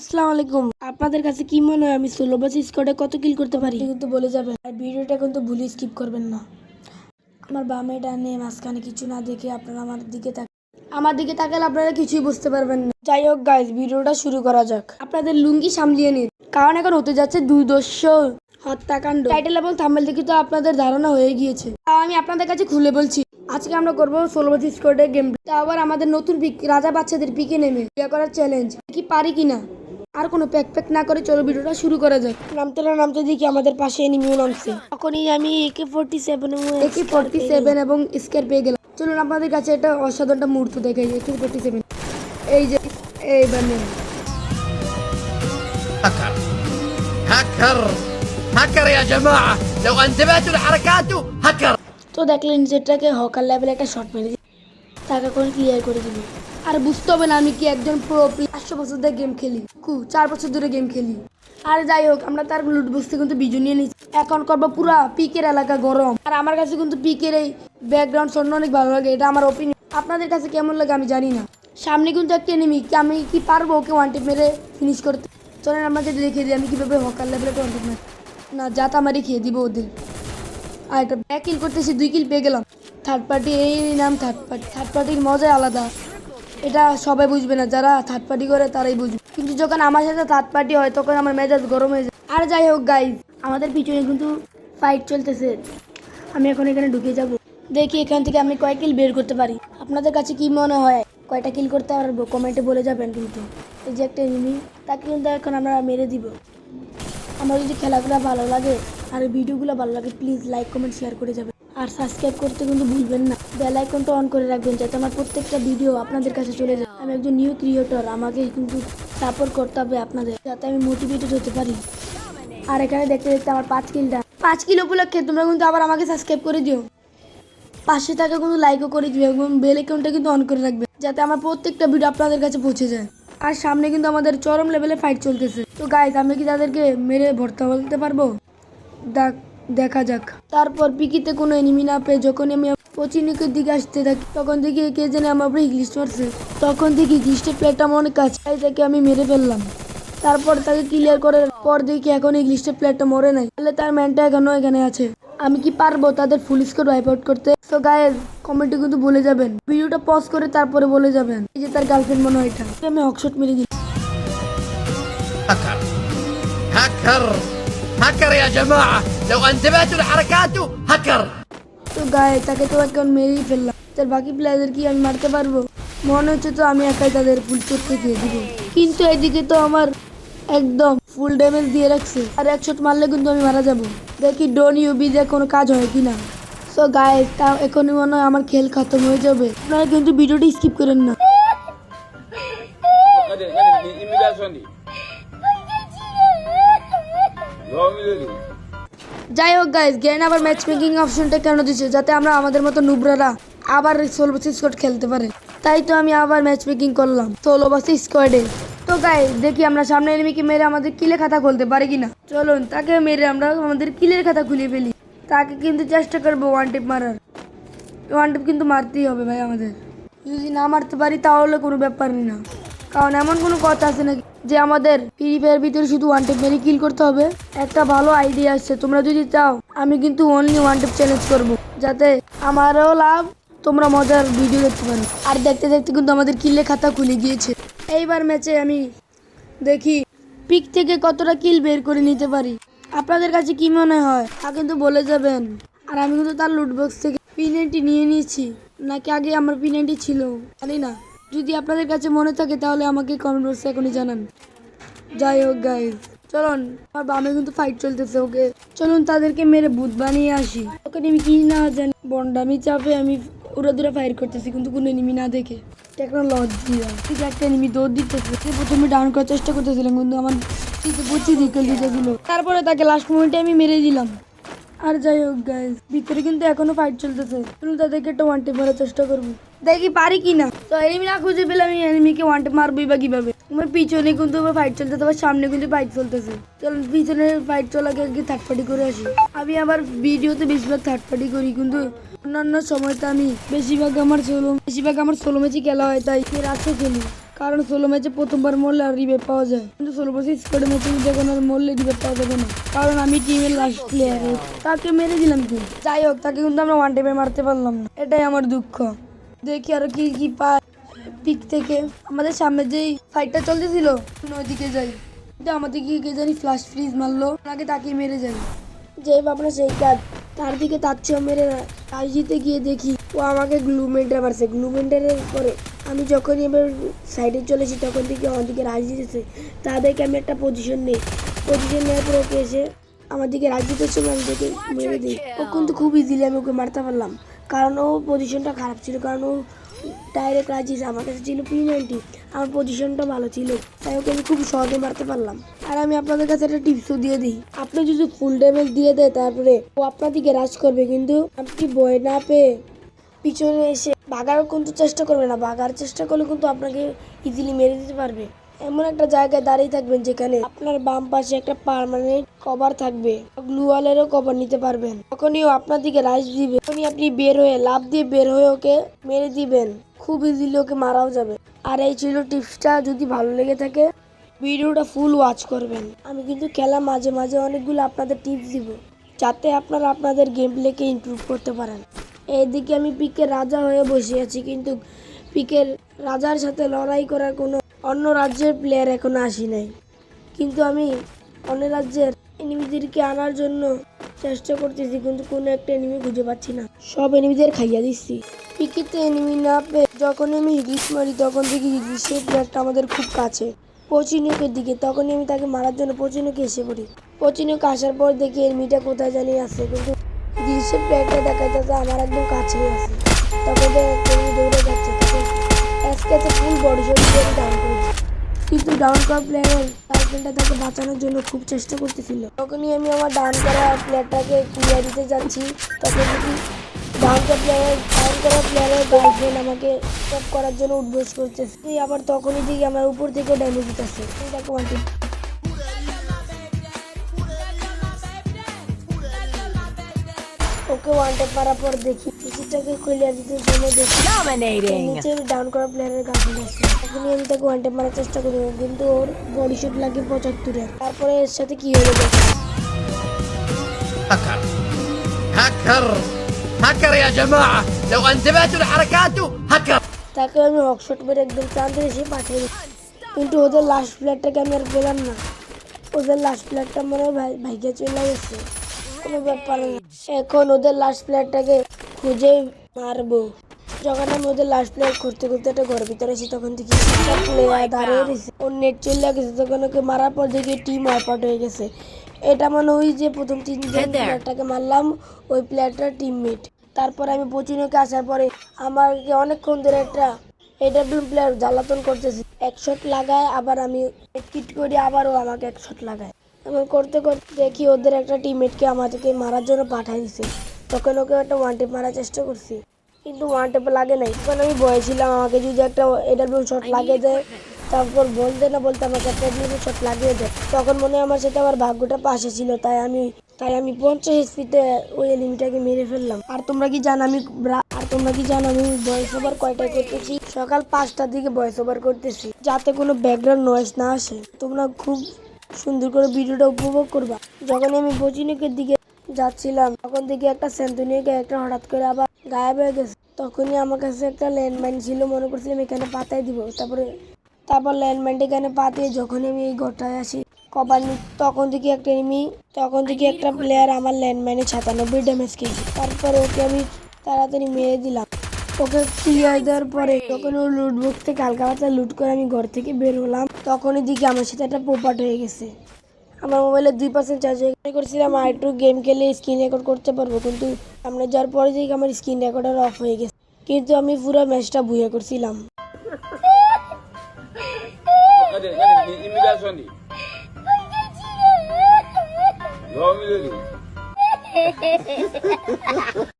আসসালামু আলাইকুম। আপনাদের কাছে কি মনে হয় আমি ষোলো বাস স্কোয়াডে কত কিল করতে পারি? কিন্তু বলে যাবেন। আর ভিডিওটা কিন্তু ভুলে স্কিপ করবেন না। আমার বামে ডানে মাঝখানে কিছু না দেখে আপনারা আমার দিকে তাক আমার দিকে তাকালে আপনারা কিছুই বুঝতে পারবেন না। যাই হোক গাইজ ভিডিওটা শুরু করা যাক। আপনাদের লুঙ্গি সামলিয়ে নিন। কারণ এখন হতে যাচ্ছে দুই দস্য হত্যাকাণ্ড। টাইটেল এবং থাম্বেল দেখে তো আপনাদের ধারণা হয়ে গিয়েছে। তাও আমি আপনাদের কাছে খুলে বলছি আজকে আমরা করব ষোলো বাস স্কোয়াডে গেম তা আবার আমাদের নতুন পিক রাজা বাচ্চাদের পিকে নেমে। বিয়ে করার চ্যালেঞ্জ কি পারি কিনা। আর কোনো প্যাক প্যাক না করে চলো ভিডিওটা শুরু করা যাক নামতে না নামতে দেখি আমাদের পাশে এনিমিও নামছে তখনই আমি AK forty seven AK forty seven এবং স্কেয়ার পেয়ে গেলাম চলুন আপনাদের কাছে একটা অসাধারণ মুহূর্ত দেখাই একে ফোর্টি সেভেন এই যে এইবার নেন هكر هكر هكر يا جماعة لو انتبهتوا لحركاته هكر তো দেখলেন যেটাকে হকার লেভেলে একটা শট মেরে দিই টাকা করে ক্লিয়ার করে দিবি আর বুঝতে হবে না আমি কি একজন প্রো পাঁচশো বছর ধরে গেম খেলি। কু চার বছর ধরে গেম খেলি। আর যাই হোক, আমরা তার লুট বসতে কিন্তু বিজু নিয়ে নিচ্ছি। এখন করব পুরা পিকের এলাকা গরম। আর আমার কাছে কিন্তু পিকের এই ব্যাকগ্রাউন্ড শোনা অনেক ভালো লাগে, এটা আমার ওপিনিয়ন আপনাদের কাছে কেমন লাগে আমি জানি না। সামনে কিন্তু একটা এনিমি কি আমি কি পারব ওকে ওয়ান টিপ মেরে ফিনিশ করতে? চলেন আপনাদের দেখিয়ে দিই, আমি কীভাবে হকার লেভেলে ওয়ান টিপ মেরে? না যা তা মারি খেয়ে দিব ওদের। আর একটা ব্যাক কিল করতেছি, দুই কিল পেয়ে গেলাম। থার্ড পার্টি এই নাম থার্ড পার্টি থার্ড পার্টির মজাই আলাদা। এটা সবাই বুঝবে না, যারা থার্ড পার্টি করে তারাই বুঝবে। কিন্তু যখন আমার সাথে থার্ড পার্টি হয়, তখন আমার মেজাজ গরম হয়ে যায়। আর যাই হোক গাইজ আমাদের পিছনে কিন্তু ফাইট চলতেছে। আমি এখন এখানে ঢুকে যাব। দেখি এখান থেকে আমি কয় কিল বের করতে পারি। আপনাদের কাছে কি মনে হয়? কয়টা কিল করতে পারব? কমেন্টে বলে যাবেন কিন্তু। এই যে একটা এনিমি তাকে কিন্তু এখন আমরা মেরে দিব। আমার যদি খেলাগুলো ভালো লাগে, আর ভিডিওগুলো ভালো লাগে প্লিজ লাইক কমেন্ট শেয়ার করে যাবেন। আর সাবস্ক্রাইব করতে কিন্তু ভুলবেন না। বেল আইকনটা অন করে রাখবেন যাতে আমার প্রত্যেকটা ভিডিও আপনাদের কাছে চলে যায়। আমি একজন নিউ ক্রিয়েটর আমাকে কিন্তু সাপোর্ট করতে হবে আপনাদের, যাতে আমি মোটিভেটেড হতে পারি। আর এখানে দেখতে দেখতে আমার পাঁচ কিলটা পাঁচ কিলো উপলক্ষে তোমরা কিন্তু আবার আমাকে সাবস্ক্রাইব করে দিও। পাশে থাকা কিন্তু লাইকও করে দিবে এবং বেল আইকনটা কিন্তু অন করে রাখবে, যাতে আমার প্রত্যেকটা ভিডিও আপনাদের কাছে পৌঁছে যায়। আর সামনে কিন্তু আমাদের চরম লেভেলে ফাইট চলতেছে। তো গাইজ আমি কি তাদেরকে মেরে ভর্তা বলতে পারব? দেখ দেখা যাক। তারপর পিকিতে কোনো এনিমি না পেয়ে যখন আমি পচিনিকের দিকে আসতে থাকি, তখন দেখি কে জানে আমার উপরে ইংলিশ মারছে। তখন দেখি ইংলিশের প্লেটটা আমার অনেক কাছে তাই তাকে আমি মেরে ফেললাম। তারপর তাকে ক্লিয়ার করার পর দেখি এখন এই ইংলিশের প্লেটটা মরে নাই। তাহলে তার ম্যানটা এখনও এখানে আছে। আমি কি পারব তাদের ফুল স্কোর ওয়াইপ আউট করতে? তো গায়ের কমেন্টে কিন্তু বলে যাবেন। ভিডিওটা পজ করে তারপরে বলে যাবেন। এই যে তার গার্লফ্রেন্ড মনে হয় এটা। আমি হকশট মেরে দিই هكر هكر هكر يا جماعة لو انتبهتوا لحركاته هكر তো গায়ে তাকে তো এখন মেরেই ফেললাম তার বাকি প্লেয়ারদের কি আমি মারতে পারবো মনে হচ্ছে তো আমি একাই তাদের ফুল চোটকে খেয়ে দিব কিন্তু এদিকে তো আমার একদম ফুল ড্যামেজ দিয়ে রাখছে আর এক শট মারলে কিন্তু আমি মারা যাব দেখি ডোন ইউবি দিয়ে কোনো কাজ হয় কিনা সো গায়ে তা এখনই মনে হয় আমার খেল খতম হয়ে যাবে আপনারা কিন্তু ভিডিওটি স্কিপ করেন না যাই হোক গাইজ গেন আবার ম্যাচ মেকিং অপশনটা কেন দিচ্ছে? যাতে আমরা আমাদের মতো নুবরারা আবার ষোলো বাসি স্কোয়াড খেলতে পারে। তাই তো আমি আবার ম্যাচ মেকিং করলাম, ষোলো বাসি স্কোয়াডে তো গাই দেখি আমরা সামনে এনিমিকে মেরে আমাদের কিলে খাতা খুলতে পারি কিনা। চলুন, তাকে মেরে আমরা আমাদের কিলের খাতা খুলে ফেলি। তাকে কিন্তু চেষ্টা করব ওয়ান টিপ মারার। ওয়ান টিপ কিন্তু মারতেই হবে ভাই আমাদের। যদি না মারতে পারি তাহলে কোনো ব্যাপারই না। কারণ এমন কোনো কথা আছে নাকি? যে আমাদের ফ্রি ফায়ার ভিতরে শুধু ওয়ান টেপ মেরে কিল করতে হবে। একটা ভালো আইডিয়া আসছে, তোমরা যদি চাও, আমি কিন্তু অনলি ওয়ান টেপ চ্যালেঞ্জ করব। যাতে আমারও লাভ, তোমরা মজার ভিডিও দেখতে পারো। আর দেখতে দেখতে কিন্তু আমাদের কিলে খাতা খুলে গিয়েছে। এইবার ম্যাচে আমি দেখি পিক থেকে কতটা কিল বের করে নিতে পারি। আপনাদের কাছে কি মনে হয়? তা কিন্তু বলে যাবেন। আর আমি কিন্তু তার লুটবক্স থেকে পিনেনটি নিয়ে নিয়েছি। নাকি আগে আমার পিনেনটি ছিল? জানি না। যদি আপনাদের কাছে মনে থাকে, তাহলে আমাকে কমেন্ট বক্সে এখনই জানান। যাই হোক গাইজ চলুন, আমার বামে কিন্তু ফাইট চলতেছে ওকে চলুন তাদেরকে মেরে ভূত বানিয়ে আসি। ওকে আমি কি না জানি। বন্ডামি চাপে আমি ওরা দূরে ফায়ার করতেছি, কিন্তু কোনো এনিমি না দেখে। টেকনোলজি ঠিক একটা এনিমি দৌড় দিতেছে। সে প্রথমে ডাউন করার চেষ্টা করতেছিলাম, কিন্তু আমার চিতে পচি দিকে যেগুলো তারপরে তাকে লাস্ট মোমেন্টে আমি মেরে দিলাম। আর যাই হোক গাইজ ভিতরে কিন্তু এখনও ফাইট চলতেছে। তাদেরকে একটা ওয়ান টেপ মারার চেষ্টা করব। দেখি পারি কি না তো এনিমি না খুঁজে পেলে আমি এনিমিকে ওয়ান টেপ মারবই বা কীভাবে? আমার পিছনে কিন্তু ফাইট চলতে আবার সামনে কিন্তু ফাইট চলতেছে। চলুন পিছনে ফাইট চলাকে আগে থার্ড পার্টি করে আসি। আমি আবার ভিডিওতে বেশিরভাগ থার্ড পার্টি করি কিন্তু অন্যান্য সময়তে আমি বেশিরভাগ আমার সোলো বেশিরভাগ আমার সোলো ম্যাচই খেলা হয়, তাই রাতে খেলি। কারণ সোলো ম্যাচে প্রথমবার মরলে আর রিভেভ পাওয়া যায়। কিন্তু সোলো বছর স্কোয়াড ম্যাচে যখন আর মরলে রিভেভ পাওয়া যাবে না। কারণ আমি টিমের লাস্ট প্লেয়ার তাকে মেরে দিলাম কি যাই হোক, তাকে কিন্তু আমরা ওয়ান টাইমে মারতে পারলাম না। এটাই আমার দুঃখ। দেখি আরও কি কি পায় পিক থেকে। আমাদের সামনে যেই ফাইটটা চলতেছিল ওইদিকে যাই। কিন্তু আমাদের কি কে জানি ফ্লাশ ফ্রিজ মারলো, আগে তাকে মেরে যাই। যে ভাবনা সেই কাজ, তার দিকে তাচ্ছেও মেরে রাজজিতে গিয়ে দেখি, ও আমাকে গ্লুমেন্টার মারছে। গ্লুমেন্টারের পরে আমি যখনই এবার সাইডে চলেছি, তখন থেকে আমার দিকে রাজ দিতেছে। তাদেরকে আমি একটা পজিশন নিই। পজিশন নেওয়ার পরে ওকে এসে আমার দিকে রাজ দিতেছে, আমি দেখে মেরে দিই। ও কিন্তু খুব ইজিলি আমি ওকে মারতে পারলাম। কারণ ও পজিশনটা খারাপ ছিল, কারণ ও ডাইরেক্ট রাজিস আমার কাছে ছিল পি নাইনটি আমার পজিশনটা ভালো ছিল, তাই ওকে আমি খুব সহজে মারতে পারলাম। আর আমি আপনাদের কাছে একটা টিপসও দিয়ে দিই। আপনি যদি ফুল ড্যামেজ দিয়ে দেয়, তারপরে ও আপনার দিকে রাজ করবে, কিন্তু আপনি বয় না পেয়ে পিছনে এসে ভাগার কিন্তু চেষ্টা করবে না, বাগার চেষ্টা করলে কিন্তু আপনাকে ইজিলি মেরে দিতে পারবে। এমন একটা জায়গায় দাঁড়িয়ে থাকবেন যেখানে আপনার বাম পাশে একটা পার্মানেন্ট কভার থাকবে। গ্লুওয়ালেরও কভার নিতে পারবেন। তখনই আপনার দিকে রাশ দিবে, তখনই আপনি বের হয়ে লাভ দিয়ে বের হয়ে ওকে মেরে দিবেন। খুব ইজিলি ওকে মারাও যাবে। আর এই ছিল টিপসটা, যদি ভালো লেগে থাকে, ভিডিওটা ফুল ওয়াচ করবেন। আমি কিন্তু খেলা মাঝে মাঝে অনেকগুলো আপনাদের টিপস দিব, যাতে আপনারা আপনাদের গেম প্লেকে ইমপ্রুভ করতে পারেন। এইদিকে আমি পিকের রাজা হয়ে বসে আছি, কিন্তু পিকের রাজার সাথে লড়াই করার কোনো অন্য রাজ্যের প্লেয়ার এখনও আসি নাই। কিন্তু আমি অন্য রাজ্যের এনিমিদেরকে আনার জন্য চেষ্টা করতেছি, কিন্তু কোনো একটা এনিমি খুঁজে পাচ্ছি না। সব এনিমিদের খাইয়া দিচ্ছি। পিকিতে এনিমি না পেয়ে যখন আমি হিগলিশ মারি, তখন দেখি হিগলিশের প্লেয়ারটা আমাদের খুব কাছে। পচিনুকের দিকে, তখনই আমি তাকে মারার জন্য পচিনুকে এসে পড়ি। পচিনুকে আসার পর দেখি এনিমিটা কোথায় জানি আছে, কিন্তু হিগলিশের প্লেয়ারটা দেখাইতেছে, আমার একদম কাছেই আছে। তখন এসকেতে ফুল বড় জোর করে ডাউন করেছি। কিন্তু ডাউন করা প্লেয়ার গার্লফ্রেন্ডটা তাকে বাঁচানোর জন্য খুব চেষ্টা করতেছিল। তখনই আমি আমার ডাউন করা প্লেয়ারটাকে ক্লিয়ার দিতে যাচ্ছি। তখন যদি ডাউন করা প্লেয়ার ডাউন করা প্লেয়ারের গার্লফ্রেন্ড আমাকে স্টপ করার জন্য উদ্বোস করতেছে। তুই আবার তখনই দিকে আমার উপর থেকে ড্যামেজ দিতেছে। দেখো আন্টি ওকে ওয়ান টেপ মারার পর দেখি পিসিটাকে ক্লিয়ার দিতে জন্য দেখি Dominating. নিচে ডাউন করা প্লেয়ারের গার্লফ্রেন্ড আছে তখনই আমি তাকে ওয়ান টেপ মারার চেষ্টা করি কিন্তু ওর বডি শট লাগে পঁচাত্তরের তারপরে এর সাথে কি হলো দেখি هكر هكر هكر يا جماعة لو انتبهتوا لحركاته هكر তাকে আমি হকশট মেরে একদম প্রান্তে এসে পাঠিয়ে দিই কিন্তু ওদের লাস্ট প্লেয়ারটাকে আমি আর পেলাম না ওদের লাস্ট প্লেয়ারটা মনে হয় ভাই ভাইকে চলে গেছে কোনো ব্যাপার না। এখন ওদের লাস্ট প্লেয়ারটাকে খুঁজে মারবো। যখন আমি ওদের লাস্ট প্লেয়ার করতে করতে একটা ঘরের ভিতরে এসে তখন দেখি প্লেয়ার দাঁড়িয়ে রয়েছে। ওর নেট চলে গেছে তখন ওকে মারার পর দেখি টিম আউট হয়ে গেছে। এটা মানে ওই যে প্রথম তিনজন প্লেয়ারটাকে মারলাম ওই প্লেয়ারটার টিমমেট তারপর আমি পচিনোকে আসার পরে আমাকে অনেকক্ষণ ধরে একটা এডাব্লিউ প্লেয়ার জ্বালাতন করতেছি। এক শট লাগায় আবার আমি কিট করি আবারও আমাকে এক শট লাগায়। এমন করতে করতে দেখি ওদের একটা টিমমেটকে আমাদেরকে মারার জন্য পাঠাই দিছে। তখন ওকে একটা ওয়ান টেপ মারার চেষ্টা করছি। কিন্তু ওয়ান টেপে লাগে নাই। তখন আমি বয়েছিলাম আমাকে যদি একটা এডাব্লিউ শট লাগিয়ে দেয় তারপর বলতে না বলতে আমাকে একটা এডাব্লিউ শট লাগিয়ে দেয়। তখন মনে হয় আমার সাথে আমার ভাগ্যটা পাশে ছিল তাই আমি তাই আমি পঞ্চাশ স্পিডে ওই এনিমিটাকে মেরে ফেললাম। আর তোমরা কি জানো আমি আর তোমরা কি জানো আমি ভয়েস ওভার কয়টায় করতেছি? সকাল পাঁচটার দিকে ভয়েস ওভার করতেছি যাতে কোনো ব্যাকগ্রাউন্ড নয়েস না আসে। তোমরা খুব সুন্দর করে ভিডিওটা উপভোগ করবা। যখন আমি বচিনিকের দিকে যাচ্ছিলাম, তখন দেখি একটা সেন্তুনিকে একটা হঠাৎ করে আবার গায়েব হয়ে গেছে। তখনই আমার কাছে একটা ল্যান্ডমাইন ছিল, মনে করছিলাম এখানে পাতায় দিব। তারপরে, তারপর ল্যান্ডমাইনটা এখানে পাতিয়ে যখন আমি এই ঘরটায় আসি কবার তখন থেকে একটা এনিমি তখন থেকে একটা প্লেয়ার আমার ল্যান্ডমাইনে সাতানব্বই ড্যামেজ খেয়েছে। তারপরে ওকে আমি তাড়াতাড়ি মেরে দিলাম। ওকে ক্লিয়ার দেওয়ার পরে যখন ও লুট বক্স থেকে হালকা পাতলা লুট করে আমি ঘর থেকে বের হলাম তখনই দিকে আমার সাথে একটা পোপাট হয়ে গেছে। আমার মোবাইলে দুই পার্সেন্ট চার্জ হয়ে গেছে। করছিলাম আর একটু গেম খেলে স্ক্রিন রেকর্ড করতে পারব কিন্তু আমরা যাওয়ার পরে দেখি আমার স্ক্রিন রেকর্ডার অফ হয়ে গেছে। কিন্তু আমি পুরো ম্যাচটা বুয়ে করছিলাম।